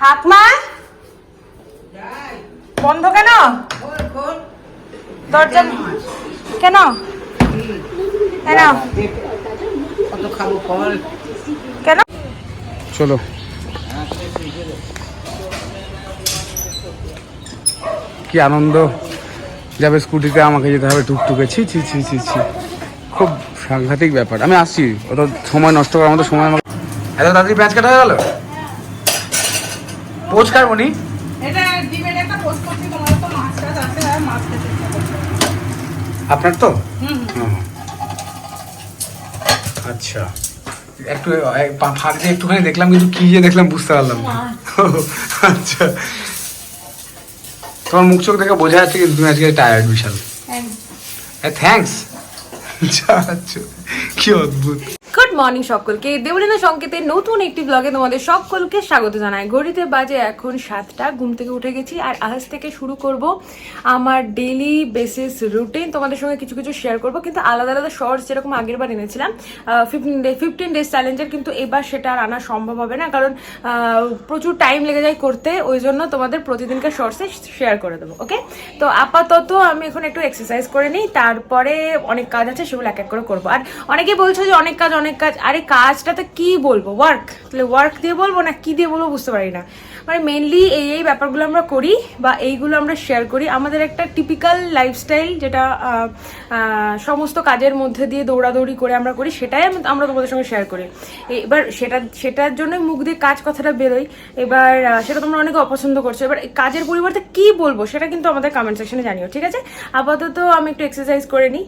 ঠাকমা বন্ধ কেন? দরজা কেন? কেন? কেন? চলো। কি আনন্দ। যাবে স্কুটিতে আমাকে যেতে হবে টুকটুকে। ছি ছি ছি ছি ছি। খুব সাংঘাতিক ব্যাপার। আমি আসছি। অত সময় নষ্ট করার মতো সময় আমাকে এত তাড়াতাড়ি প্যাঁচ কাটা হয়ে গেল? পোচ খাব নি এটা ডিমের একটা পোস্ট করছি তোমার তো মাছ আছে আর মাছ খেতে ইচ্ছা আপনার তো? হুম। আচ্ছা। একটু এক পা- ফাঁক দিয়ে একটুখানি দেখলাম কিন্তু কি যে দেখলাম বুঝতে পারলাম। আচ্ছা। তোমার মুখ চোখ দেখে বোঝা যাচ্ছে কিন্তু তুমি আজকে টায়ার্ড বিশাল। থ্যাঙ্কস আচ্ছা আচ্ছা। কি অদ্ভুত। মর্নিং সকলকে। দেবলীনা সংকেতের নতুন একটি ব্লগে তোমাদের সকলকে স্বাগত জানাই। ঘড়িতে বাজে এখন সাতটা, ঘুম থেকে উঠে গেছি আর আজ থেকে শুরু করব আমার ডেলি বেসিস রুটিন তোমাদের সঙ্গে কিছু কিছু শেয়ার করব, কিন্তু আলাদা আলাদা শর্টস যেরকম আগের বার এনেছিলাম ফিফটিন ডে ফিফটিন ডেজ চ্যালেঞ্জের কিন্তু এবার সেটা আর আনা সম্ভব হবে না, কারণ প্রচুর টাইম লেগে যায় করতে, ওই জন্য তোমাদের প্রতিদিনকার শর্টসে শেয়ার করে দেবো ওকে তো আপাতত আমি এখন একটু এক্সারসাইজ করে নিই, তারপরে অনেক কাজ আছে সেগুলো এক এক করে করব। আর অনেকেই বলছো যে অনেক কাজ অনেক কাজ আরে কাজটাতে কি বলব? ওয়ার্ক তাহলে ওয়ার্ক দিয়ে বলব না কি দিয়ে বলব বুঝতে পারি না। মানে মেনলি এই এই ব্যাপারগুলো আমরা করি বা এইগুলো আমরা শেয়ার করি। আমাদের একটা টিপিক্যাল লাইফস্টাইল যেটা সমস্ত কাজের মধ্যে দিয়ে দৌড়াদৌড়ি করে আমরা করি, সেটাই আমরা তোমাদের সঙ্গে শেয়ার করি। এবার সেটা, সেটার জন্য মুখ দিয়ে কাজ কথাটা বেরোয়। এবার সেটা তোমরা অনেকে অপছন্দ করছ। এবার কাজের পরিবর্তে কি বলব সেটা কিন্তু আমাদের কমেন্ট সেকশনে জানিও, ঠিক আছে? আপাতত আমি একটু এক্সারসাইজ করে নিই।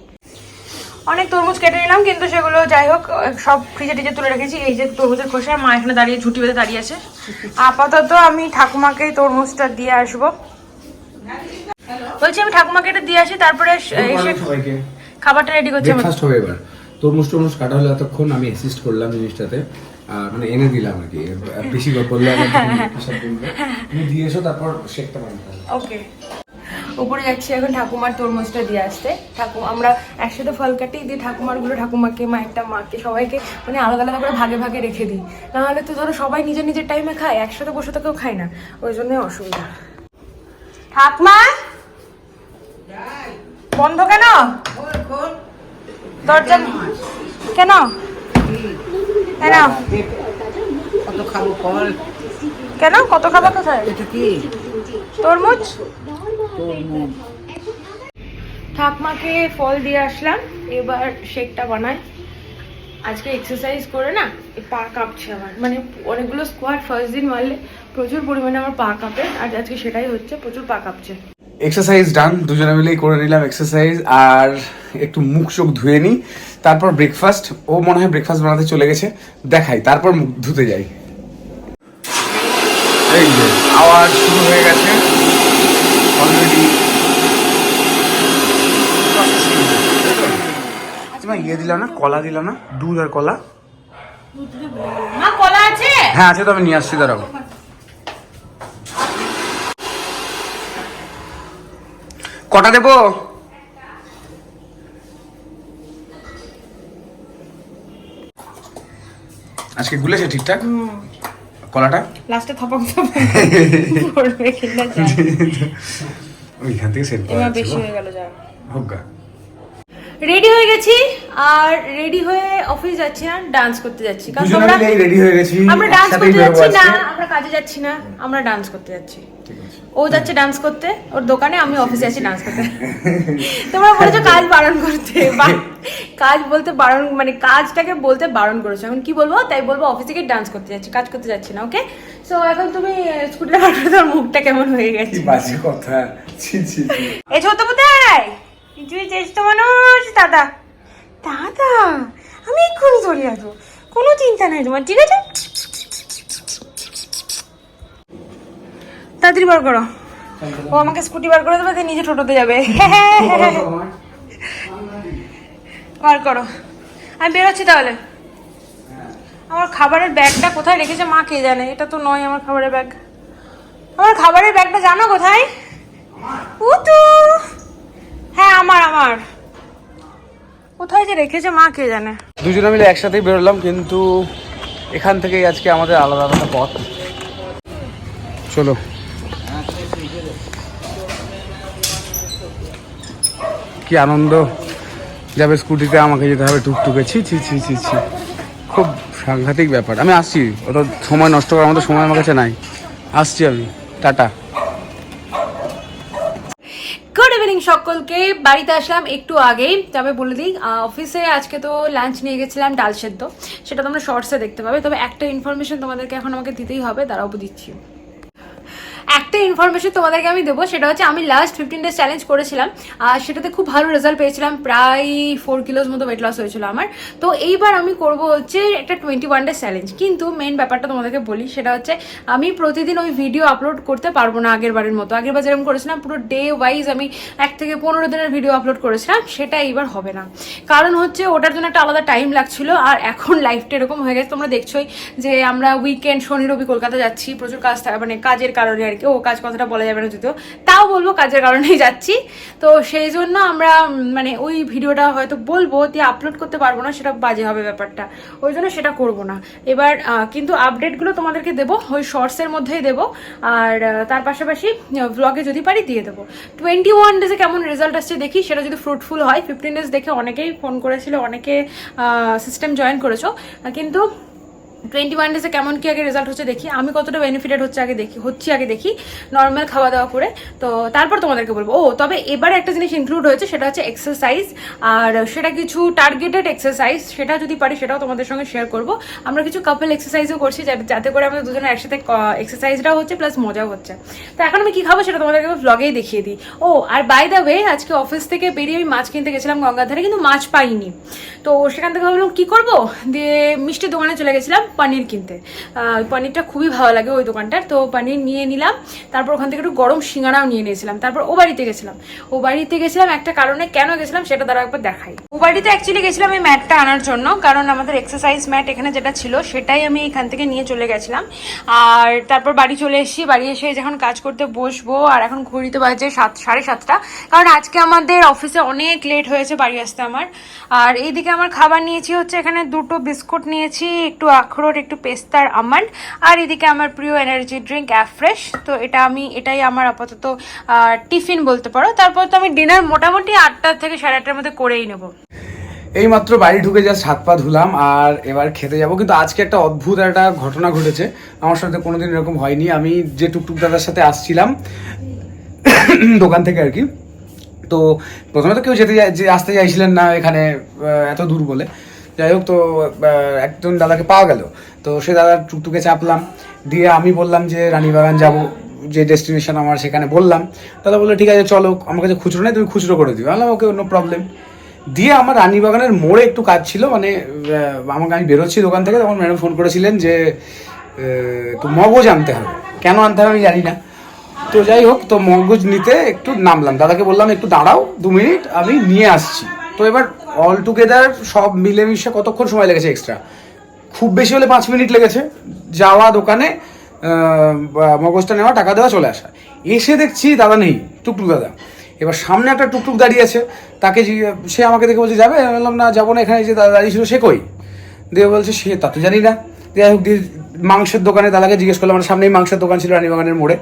অনেক তরমুজ কেটে নিলাম কিন্তু সেগুলো যাই হোক সব ফ্রিজে টিজে তুলে রেখেছি। এই যে তরমুজের খোসা মা এখানে দাঁড়িয়ে ঝুটি বেঁধে দাঁড়িয়ে আছে। আপাতত আমি ঠাকুমাকে তরমুজটা দিয়ে আসব। বলছি আমি ঠাকুমাকে এটা দিয়ে আসি তারপরে এসে খাবারটা রেডি করছি ব্রেকফাস্ট হবে এবার। তরমুজ টরমুজ কাটা হলে এতক্ষণ আমি অ্যাসিস্ট করলাম জিনিসটাতে। মানে এনে দিলাম আর কি। বেশি করে করলে দিয়ে এসো তারপর বানাতে ওকে উপরে যাচ্ছি এখন ঠাকুমার তরমুজটা দিয়ে আসতে। ঠাকুমা আমরা একসাথে ফল কাটি দিয়ে ঠাকুমারগুলো ঠাকুমাকে মায়েরটা মাকে সবাইকে মানে আলাদা আলাদা করে ভাগে ভাগে রেখে দিই। নাহলে তো ধরো সবাই নিজের নিজের টাইমে খায় একসাথে বসে তো কেউ খায় না। ওই জন্য অসুবিধা। ঠাকমা? বন্ধ কেন? দরজা কেন? কেন? কত খাব ফল কেন? কত খাব কোথায়? এটা কি? তরমুজ? ঠাকমাকে ফল দিয়ে আসলাম, এবার শেকটা বানাই। আজকে এক্সারসাইজ করে না পা কাঁপছে আমার। মানে অনেকগুলো স্কোয়াড ফার্স্ট দিন মারলে প্রচুর পরিমাণে আমার পা কাঁপে, আর আজকে সেটাই হচ্ছে, প্রচুর পা কাঁপছে। এক্সারসাইজ ডান দুজনে মিলেই করে নিলাম এক্সারসাইজ আর একটু মুখ চোখ ধুয়ে নিই, তারপর ব্রেকফাস্ট ও মনে হয় ব্রেকফাস্ট বানাতে চলে গেছে, দেখাই, তারপর মুখ ধুতে যাই। এই আওয়াজ শুরু হয়ে গেছে। ইয়ে দিলাম না কলা দিলাম না? দুধ আর কলা? হ্যাঁ আছে তো আমি নিয়ে আসছি দাঁড়াবো কটা দেবো? আজকে গুলেছে ঠিকঠাক? কলাটা? লাস্টে থপক থপক ওইখান থেকে সেট করা বেশি হয়ে গেল যা হোক রেডি হয়ে গেছি আর রেডি হয়ে অফিস যাচ্ছি আর ডান্স করতে যাচ্ছি। কারণ মিলেই রেডি হয়ে গেছি আমরা ডান্স করতে যাচ্ছি না আমরা কাজে যাচ্ছি না আমরা ডান্স করতে যাচ্ছি। ও যাচ্ছে ডান্স করতে ওর দোকানে আমি অফিসে আছি ডান্স করতে। তোমরা বলেছ কাজ বারণ করতে কাজ বলতে বারণ মানে কাজটাকে বলতে বারণ করেছ। এখন কি বলব? তাই বলব অফিসে গিয়ে ডান্স করতে যাচ্ছি কাজ করতে যাচ্ছি না ওকে সো এখন তুমি স্কুটিটা বার তোর মুখটা কেমন হয়ে গেছে। বাজে কথা। ছি ছি। এ ছোট কোথায় তুই চেষ্টা মানুষ দাদা। দাদা আমি এক্ষুনি চলে আসব। কোনো চিন্তা নাই তোমার, ঠিক আছে? তাড়াতাড়ি বার করো। ও আমাকে স্কুটি বার করে দেবে নিজে টোটোতে যাবে। বার করো। আমি বেরোচ্ছি তাহলে। আমার খাবারের ব্যাগটা কোথায় রেখেছে মা কে জানে? এটা তো নয় আমার খাবারের ব্যাগ। আমার খাবারের ব্যাগটা জানো কোথায়? উতু! হ্যাঁ আমার আমার। কোথায় যে রেখেছে মা কে জানে? দুজনে মিলে একসাথেই বেরোলাম, কিন্তু এখান থেকেই আজকে আমাদের আলাদা আলাদা পথ। চলো। কি আনন্দ। যাবে স্কুটিতে, আমাকে যেতে হবে টুকটুকে। ছি ছি ছি ছি ছি। খুব সাংঘাতিক ব্যাপার। আমি আসছি। অত সময় নষ্ট করার মতো সময় আমার কাছে নাই। আসছি আমি। টাটা গুড ইভিনিং সকলকে বাড়িতে আসলাম একটু আগেই। তবে বলে দিই অফিসে আজকে তো লাঞ্চ নিয়ে গেছিলাম ডাল সেদ্ধ। সেটা তোমরা শর্টসে দেখতে পাবে। তবে একটা ইনফরমেশন তোমাদেরকে এখন আমাকে দিতেই হবে দাঁড়াবো দিচ্ছি। একটা ইনফরমেশন তোমাদেরকে আমি দেবো, সেটা হচ্ছে আমি লাস্ট ফিফটিন ডেজ চ্যালেঞ্জ করেছিলাম, আর সেটাতে খুব ভালো রেজাল্ট পেয়েছিলাম, প্রায় ফোর কিলোস মতো ওয়েট লস হয়েছিল আমার। তো এইবার আমি করব হচ্ছে একটা টোয়েন্টি ওয়ান ডেজ চ্যালেঞ্জ কিন্তু মেন ব্যাপারটা তোমাদেরকে বলি, সেটা হচ্ছে আমি প্রতিদিন ওই ভিডিও আপলোড করতে পারব না আগের বারের মতো। আগের বার যেরকম করেছিলাম, পুরো ডে ওয়াইজ আমি এক থেকে পনেরো দিনের ভিডিও আপলোড করেছিলাম, সেটা এইবার হবে না। কারণ হচ্ছে ওটার জন্য একটা আলাদা টাইম লাগছিল, আর এখন লাইফটা এরকম হয়ে গেছে, তোমরা দেখছোই যে আমরা উইকেন্ড শনি, রবি কলকাতা যাচ্ছি, প্রচুর কাজ থাকে মানে কাজের কারণে আর কি ও কাজ কথাটা বলা যাবে না যদিও। তাও বলব কাজের কারণেই যাচ্ছি। তো সেই জন্য আমরা মানে ওই ভিডিওটা হয়তো বলব দিয়ে আপলোড করতে পারব না, সেটা বাজে হবে ব্যাপারটা। ওই জন্য সেটা করব না। এবার কিন্তু আপডেটগুলো তোমাদেরকে দেবো, ওই শর্টসের মধ্যেই দেবো। আর তার পাশাপাশি ব্লগে যদি পারি দিয়ে দেবো। টোয়েন্টি ওয়ান ডেজে কেমন রেজাল্ট আসছে দেখি, সেটা যদি ফ্রুটফুল হয় ফিফটিন ডেজ দেখে অনেকেই ফোন করেছিল, অনেকে সিস্টেম জয়েন করেছ। কিন্তু টোয়েন্টি ওয়ান ডেজে কেমন কি আগে রেজাল্ট হচ্ছে দেখি। আমি কতটা বেনিফিটেড হচ্ছে আগে দেখি হচ্ছে আগে দেখি। নর্মাল খাওয়া দাওয়া করে। তো তারপর তোমাদেরকে বলব। ও, তবে এবার একটা জিনিস ইনক্লুড হয়েছে, সেটা হচ্ছে এক্সারসাইজ আর সেটা কিছু টার্গেটেড এক্সারসাইজ সেটা যদি পারি সেটাও তোমাদের সঙ্গে শেয়ার করব। আমরা কিছু কাপল এক্সারসাইজও করছি, যাতে করে আমাদের দুজনে একসাথে এক্সারসাইজটাও হচ্ছে প্লাস মজাও হচ্ছে। তো এখন আমি কি খাব সেটা তোমাদেরকে ব্লগেই দেখিয়ে দিই। ও, আর বাই দ্য ওয়ে আজকে অফিস থেকে বেরিয়ে আমি মাছ কিনতে গেছিলাম গঙ্গাধারে, কিন্তু মাছ পাইনি। তো সেখান থেকে ভাবলাম, কি করব? দিয়ে মিষ্টির দোকানে চলে গেছিলাম। পনির কিনতে। পনিরটা খুবই ভালো লাগে ওই দোকানটার। তো পনির নিয়ে নিলাম, তারপর ওখান থেকে একটু গরম সিঙ্গারাও নিয়ে নিয়েছিলাম। তারপর ও বাড়িতে গেছিলাম। ও বাড়িতে গেছিলাম, একটা কারণে কেন গেছিলাম সেটা দ্বারা একবার দেখাই। ও বাড়িতে অ্যাকচুয়ালি গেছিলাম এই ম্যাটটা আনার জন্য, কারণ আমাদের এক্সারসাইজ ম্যাট এখানে যেটা ছিল সেটাই আমি এখান থেকে নিয়ে চলে গেছিলাম। আর তারপর বাড়ি চলে এসেছি, বাড়ি এসে যখন কাজ করতে বসবো, আর এখন ঘড়িতে বাজে সাত, সাড়ে সাতটা, কারণ আজকে আমাদের অফিসে অনেক লেট হয়েছে বাড়ি আসতে আমার। আর এইদিকে আমার খাবার নিয়েছি হচ্ছে এখানে দুটো বিস্কুট নিয়েছি, একটু আখরোট একটু পেস্তার আমন্ড, আর এদিকে আমার প্রিয় এনার্জি ড্রিঙ্ক অ্যাফ্রেশ তো এটা আমি, এটাই আমার আপাতত টিফিন বলতে পারো। তারপর তো আমি ডিনার মোটামুটি আটটার থেকে সাড়ে আটটার মধ্যে করেই নেব। এই মাত্র বাড়ি ঢুকে জাস্ট হাত পা ধুলাম, আর এবার খেতে যাব। কিন্তু আজকে একটা অদ্ভুত একটা ঘটনা ঘটেছে। আমার সাথে কোনোদিন এরকম হয়নি। আমি যে টুকটুক দাদার সাথে আসছিলাম, দোকান থেকে আর কি। তো প্রথমে তো কেউ যেতে যে আসতে চাইছিলেন না এখানে এত দূর বলে। যাই হোক, তো একজন দাদাকে পাওয়া গেল। তো সে দাদা টুকটুকে চাপলাম। দিয়ে আমি বললাম যে, রানীবাগান যাব, যে ডেস্টিনেশন আমার সেখানে বললাম। দাদা বলল, ঠিক আছে, চলো, আমার কাছে খুচরো নেই, তুমি খুচরো করে দিও। বললাম, ওকে নো প্রবলেম দিয়ে আমার রানীবাগানের মোড়ে একটু কাজ ছিল মানে আমাকে আমি বেরোচ্ছি দোকান থেকে, তখন ম্যাডাম ফোন করেছিলেন যে একটু মগজ আনতে হবে। কেন আনতে হবে আমি জানি না। তো যাই হোক, তো মগজ নিতে একটু নামলাম। দাদাকে বললাম, একটু দাঁড়াও, দু মিনিট, আমি নিয়ে আসছি। তো এবার অল টুগেদার সব মিলেমিশে কতক্ষণ সময় লেগেছে এক্সট্রা খুব বেশি হলে পাঁচ মিনিট লেগেছে। যাওয়া, দোকানে মগজটা নেওয়া, টাকা দেওয়া, চলে আসা। এসে দেখছি দাদা নেই, টুকটুক দাদা। এবার সামনে একটা টুকটুক দাঁড়িয়ে আছে। তাকে সে আমাকে দেখে বলছে, যাবে? আমি বললাম, না, যাব না। এখানে যে দাদা দাঁড়িয়ে ছিল, সে কই? দিয়ে বলছে, সে তা তো জানি না। যাই হোক, দিয়ে মাংসের দোকানে দাদাকে জিজ্ঞেস করলাম, আমার সামনেই মাংসের দোকান ছিল রানীবাগানের মোড়ে।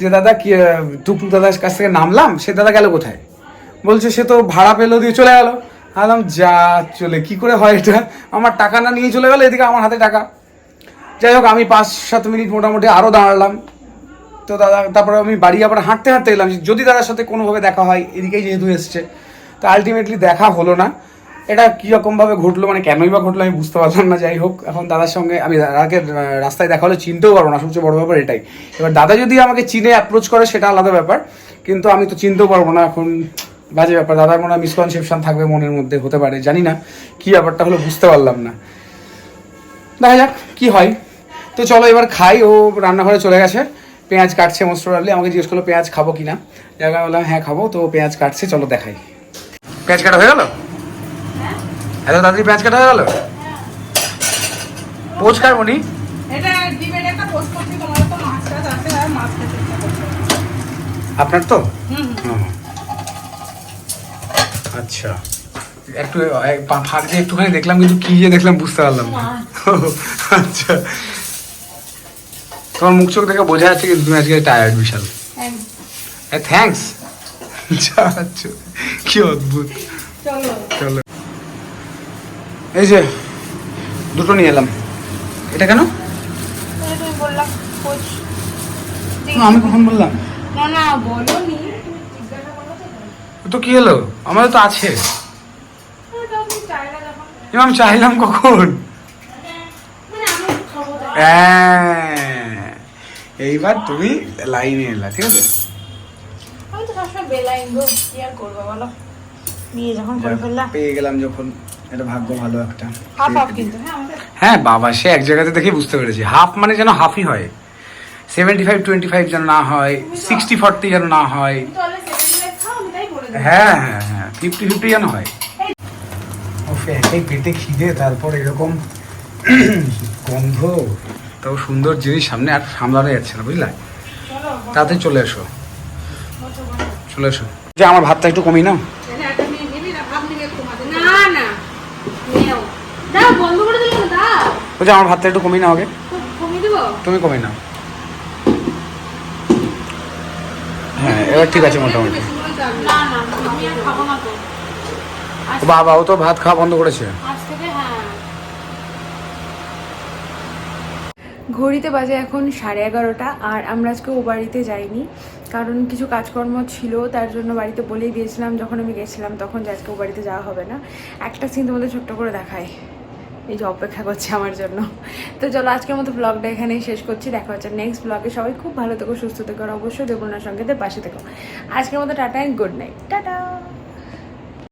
যে, দাদা, কি টুকটুক দাদার কাছ থেকে নামলাম? সে দাদা গেল কোথায়? বলছে, সে তো ভাড়া পেল দিয়ে চলে গেল। আলাম, যা চলে, কি করে হয় এটা? আমার টাকা না নিয়ে চলে গেলো, এদিকে আমার হাতে টাকা। যাই হোক, আমি পাঁচ, সাত মিনিট মোটামুটি আরও দাঁড়ালাম। তো দাদা, তারপরে আমি বাড়ি আবার হাঁটতে হাঁটতে এলাম। যদি দাদার সাথে কোনোভাবে দেখা হয়, এদিকেই যেহেতু এসছে। তো আলটিমেটলি দেখা হলো না। এটা কীরকমভাবে ঘটলো মানে কেনই বা ঘটলো, আমি বুঝতে পারলাম না। যাই হোক, এখন দাদার সঙ্গে আমি দাদাকে রাস্তায় দেখা হলে চিনতেও পারব না। সবচেয়ে বড় ব্যাপার এটাই। এবার দাদা যদি আমাকে চিনে অ্যাপ্রোচ করে, সেটা আলাদা ব্যাপার। কিন্তু আমি তো চিনতেও পারব না। এখন বাজে ব্যাপার দাদার মনে হয় মিসকনসেপশন থাকবে মনের মধ্যে হতে পারে জানি না। কি ব্যাপারটা হলো বুঝতে পারলাম না। দেখা যাক কি হয়। তো চলো এবার খাই ও রান্নাঘরে চলে গেছে। পেঁয়াজ কাটছে মোস্ট প্রবাবলি আমাকে জিজ্ঞেস করল পেঁয়াজ খাব কিনা। জায়গা বললাম হ্যাঁ খাব। তো পেঁয়াজ কাটছে চলো দেখাই। পেঁয়াজ কাটা হয়ে গেল? এত তাড়াতাড়ি পেঁয়াজ কাটা হয়ে গেল? পোচ এটা ডিমের একটা পোস্ট করছি তোমার তো মাছ টাছ আছে আর মাছ খেতে ইচ্ছা করছে। আপনার তো হুম হুম। আচ্ছা। একটু দিয়ে একটুখানি দেখলাম কিন্তু কি যে দেখলাম বুঝতে পারলাম না। আচ্ছা। তোমার মুখ চোখ দেখে বোঝা যাচ্ছে কিন্তু তুমি আজকে টায়ার্ড বিশাল। হ্যাঁ। থ্যাঙ্কস যাচ্ছ কি অদ্ভুত। চলো। চলো। এই যে দুটো নিয়ে এলাম। এটা কেন? আমি কখন বললাম? না না বলো নি তুমি জিজ্ঞাসা করো তো কি হলো? আমাদের তো আছে। আমি চাইলাম কখন। হ্যাঁ, এইবার তুমি লাইনে এলা ঠিক আছে? আমি তো সবসময় বেলাইন গো কি আর করব বলো? নিয়ে যখন করে ফেললা পেয়ে গেলাম যখন এটা ভাগ্য ভালো একটা। হাফ হাফ কিন্তু হ্যাঁ হ্যাঁ বাবা সে এক জায়গাতে দেখে বুঝতে পেরেছি। হাফ মানে যেন হাফই হয়। সেভেন্টি ফাইভ টোয়েন্টি ফাইভ যেন না হয় সিক্সটি ফর্টি যেন না হয় তুমি তো অলরেডি সেভেন্টি ফাইভ খাও আমি তাই বলে দিই হ্যাঁ হ্যাঁ হ্যাঁ। ফিফটি ফিফটি যেন হয়। একাই পেটে খিদে তারপর এরকম গন্ধ। তাও সুন্দর জিনিস সামনে আর সামলানো যাচ্ছে না বুঝলে? তাড়াতাড়ি চলে এসো। চলে এসো। যে আমার ভাতটা একটু মেয়ে নিবি না? না না না বলছি আমার ভাতটা একটু কমিয়ে নাও আগে। তুমি কমিয়ে নাও। হ্যাঁ এবার ঠিক আছে মোটামুটি। না না আমি আর খাব না তো। বাবা ও তো ভাত খাওয়া বন্ধ করেছে। আজ থেকে হ্যাঁ। ঘড়িতে বাজে এখন সাড়ে এগারোটা আর আমরা আজকে ও বাড়িতে যাইনি কারণ কিছু কাজকর্ম ছিল তার জন্য বাড়িতে বলেই দিয়েছিলাম যখন আমি গেছিলাম তখন যে আজকে ও বাড়িতে যাওয়া হবে না। একটা সিন তোমাদের ছোট্ট করে দেখায় এই যে অপেক্ষা করছে আমার জন্য। তো চলো আজকের মতো ব্লগটা এখানেই শেষ করছি। দেখা হচ্ছে নেক্সট ব্লগে সবাই খুব ভালো থেকো, সুস্থ থেকো, আর অবশ্যই দেবনার সঙ্গে পাশে থেকো। আজকের মতো টাটা গুড নাইট টাটা!